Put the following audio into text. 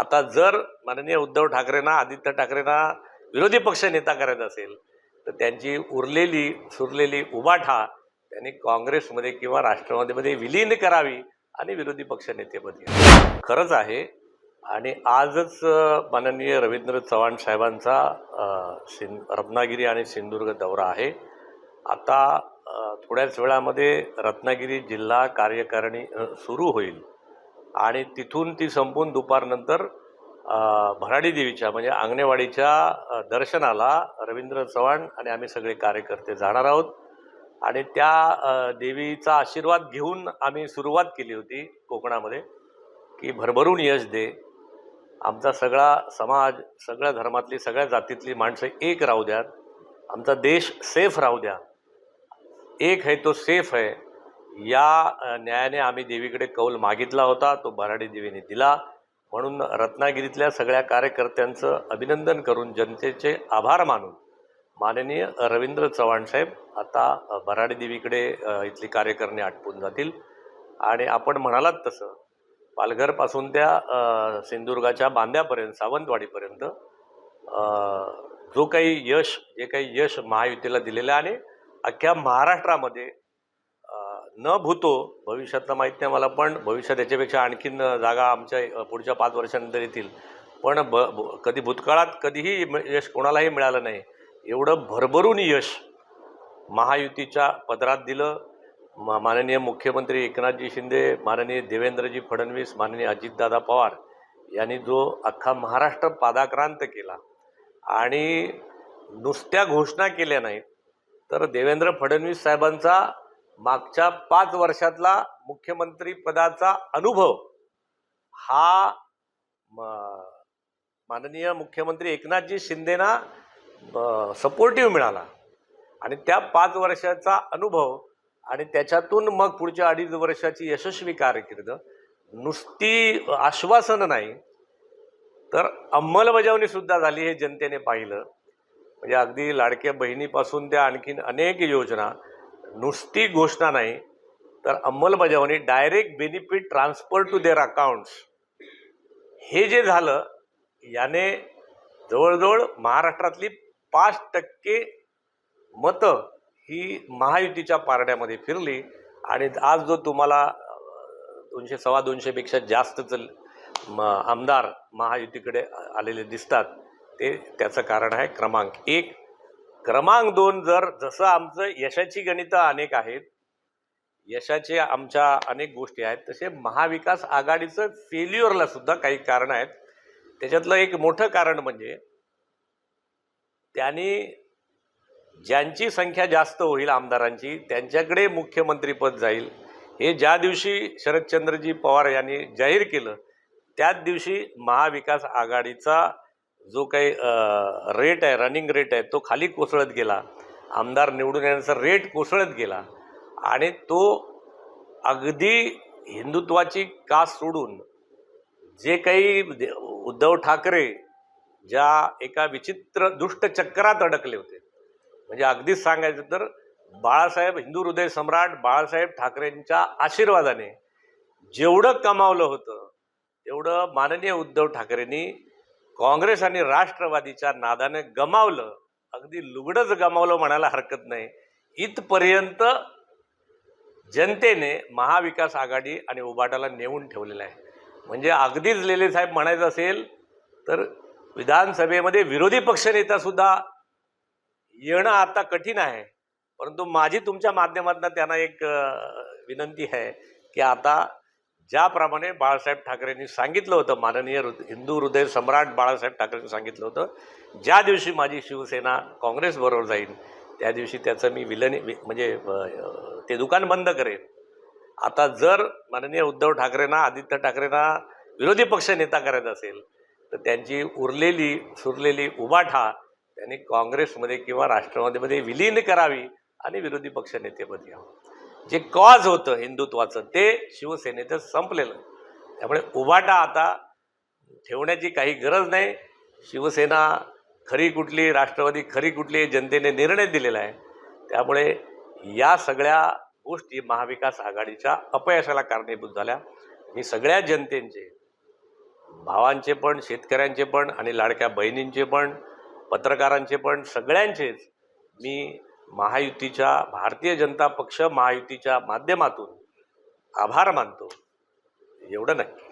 आता जर माननीय उद्धव ठाकरेंना आदित्य ठाकरेंना विरोधी पक्ष नेता करायचा असेल तर त्यांची उरलेली सुरलेली उबाठा त्यांनी काँग्रेसमध्ये किंवा राष्ट्रवादीमध्ये विलीन करावी आणि विरोधी पक्ष नेतेपदी खरंच आहे. आणि आजच माननीय रवींद्र चव्हाण साहेबांचा सिं रत्नागिरी आणि सिंधुदुर्ग दौरा आहे. आता थोड्याच वेळामध्ये रत्नागिरी जिल्हा कार्यकारिणी सुरू होईल. आणि तिथून ती संपून दुपारनंतर भराडी देवीच्या म्हणजे आंगणेवाडीच्या दर्शनाला रवींद्र चव्हाण आणि आम्ही सगळे कार्यकर्ते जाणार आहोत. आणि त्या देवीचा आशीर्वाद घेऊन आम्ही सुरुवात केली होती कोकणामध्ये की भरभरून यश दे. आमचा सगळा समाज सगळ्या धर्मातली सगळ्या जातीतली माणसं एक राहू द्यात. आमचा देश सेफ राहू द्या. एक है तो सेफ आहे या न्यायाने आम्ही देवीकडे कौल मागितला होता तो भराडी देवीने दिला. म्हणून रत्नागिरीतल्या सगळ्या कार्यकर्त्यांचं अभिनंदन करून जनतेचे आभार मानून माननीय रवींद्र चव्हाण साहेब आता भराडी देवीकडे इथली कार्यकर्णी आटपून जातील. आणि आपण म्हणालात तसं पालघरपासून त्या सिंधुदुर्गाच्या बांद्यापर्यंत सावंतवाडीपर्यंत जो काही यश जे काही यश महायुतीला दिलेलं आहे आणि अख्ख्या महाराष्ट्रामध्ये न भूतो भविष्यातलं माहीत नाही मला पण भविष्यात याच्यापेक्षा आणखीन जागा आमच्या पुढच्या पाच वर्षानंतर येतील. पण ब ब- कधी भूतकाळात कधीही म- यश कोणालाही मिळालं नाही. एवढं भरभरून यश महायुतीच्या पदरात दिलं. मा माननीय मुख्यमंत्री एकनाथजी शिंदे माननीय देवेंद्रजी फडणवीस माननीय अजितदादा पवार यांनी जो अख्खा महाराष्ट्र पादाक्रांत केला आणि नुसत्या घोषणा केल्या नाहीत तर देवेंद्र फडणवीस साहेबांचा मागच्या पाच वर्षातला मुख्यमंत्री पदाचा अनुभव हा म- माननीय मुख्यमंत्री एकनाथजी शिंदेना सपोर्टिव्ह मिळाला. आणि त्या पाच वर्षाचा अनुभव आणि त्याच्यातून मग पुढच्या अडीच वर्षाची यशस्वी कारकीर्द नुसती आश्वासनं नाही तर अंमलबजावणी सुद्धा झाली हे जनतेने पाहिलं. म्हणजे अगदी लाडक्या बहिणीपासून त्या आणखीन अनेक योजना नुसती घोषणा नाही तर अंमलबजावणी direct benefit transfer to their accounts हे जे झालं याने जवळजवळ महाराष्ट्रातली पाच टक्के मतं ही महायुतीच्या पारड्यामध्ये फिरली. आणि आज जो तुम्हाला दोनशे सव्वा दोनशेपेक्षा जास्तच म आमदार महायुतीकडे आलेले दिसतात ते त्याचं कारण आहे क्रमांक एक. क्रमांक दोन जर जसं आमचं यशाची गणितं अनेक आहेत यशाचे आमच्या अनेक गोष्टी आहेत तसे महाविकास आघाडीचं फेल्युअरला सुद्धा काही कारण आहेत. त्याच्यातलं एक मोठं कारण म्हणजे त्यांनी ज्यांची संख्या जास्त होईल आमदारांची त्यांच्याकडे मुख्यमंत्रीपद जाईल. हे ज्या दिवशी शरदचंद्रजी पवार यांनी जाहीर केलं त्याच दिवशी महाविकास आघाडीचा जो काही रेट आहे रनिंग रेट आहे तो खाली कोसळत गेला. आमदार निवडून येण्याचा रेट कोसळत गेला. आणि तो अगदी हिंदुत्वाची कास सोडून जे काही दे- उद्धव ठाकरे ज्या एका विचित्र दुष्ट चक्रात अडकले होते. म्हणजे अगदीच सांगायचं तर बाळासाहेब हिंदू हृदय सम्राट बाळासाहेब ठाकरेंच्या आशीर्वादाने जेवढं कमावलं होतं तेवढं माननीय उद्धव ठाकरेंनी काँग्रेस आणि राष्ट्रवादीच्या नादाने गमावलं. अगदी लुगडंच गमावलं म्हणायला हरकत नाही. इथपर्यंत जनतेने महाविकास आघाडी आणि उबाटाला नेऊन ठेवलेलं आहे. म्हणजे अगदीच लेले साहेब म्हणायचं असेल तर विधानसभेमध्ये विरोधी पक्षनेतासुद्धा येणं आता कठीण आहे. परंतु माझी तुमच्या माध्यमातून त्यांना एक विनंती आहे की आता ज्याप्रमाणे बाळासाहेब ठाकरेंनी सांगितलं होतं माननीय हृद हिंदू हृदय सम्राट बाळासाहेब ठाकरेंनी सांगितलं होतं ज्या दिवशी माझी शिवसेना काँग्रेसबरोबर जाईल त्या दिवशी त्याचं मी विलनी म्हणजे ते दुकान बंद करेन. आता जर माननीय उद्धव ठाकरेंना आदित्य ठाकरेंना विरोधी पक्ष नेता करायचा असेल तर त्यांची उरलेली सुरलेली उबाठा त्यांनी काँग्रेसमध्ये किंवा राष्ट्रवादीमध्ये विलीन करावी आणि विरोधी पक्ष नेतेपदी यावं. जे कॉज होतं हिंदुत्वाचं ते शिवसेनेचं संपलेलं. त्यामुळे उभाटा आता ठेवण्याची काही गरज नाही. शिवसेना खरी कुठली राष्ट्रवादी खरी कुठली जनतेने निर्णय दिलेला आहे. त्यामुळे या सगळ्या गोष्टी महाविकास आघाडीच्या अपयशाला कारणीभूत झाल्या. मी सगळ्या जनतेचे भावांचे पण शेतकऱ्यांचे पण आणि लाडक्या बहिणींचे पण पत्रकारांचे पण सगळ्यांचेच मी महायुतीच्या भारतीय जनता पक्ष महायुतीच्या माध्यमातून आभार मानतो. एवढं नक्की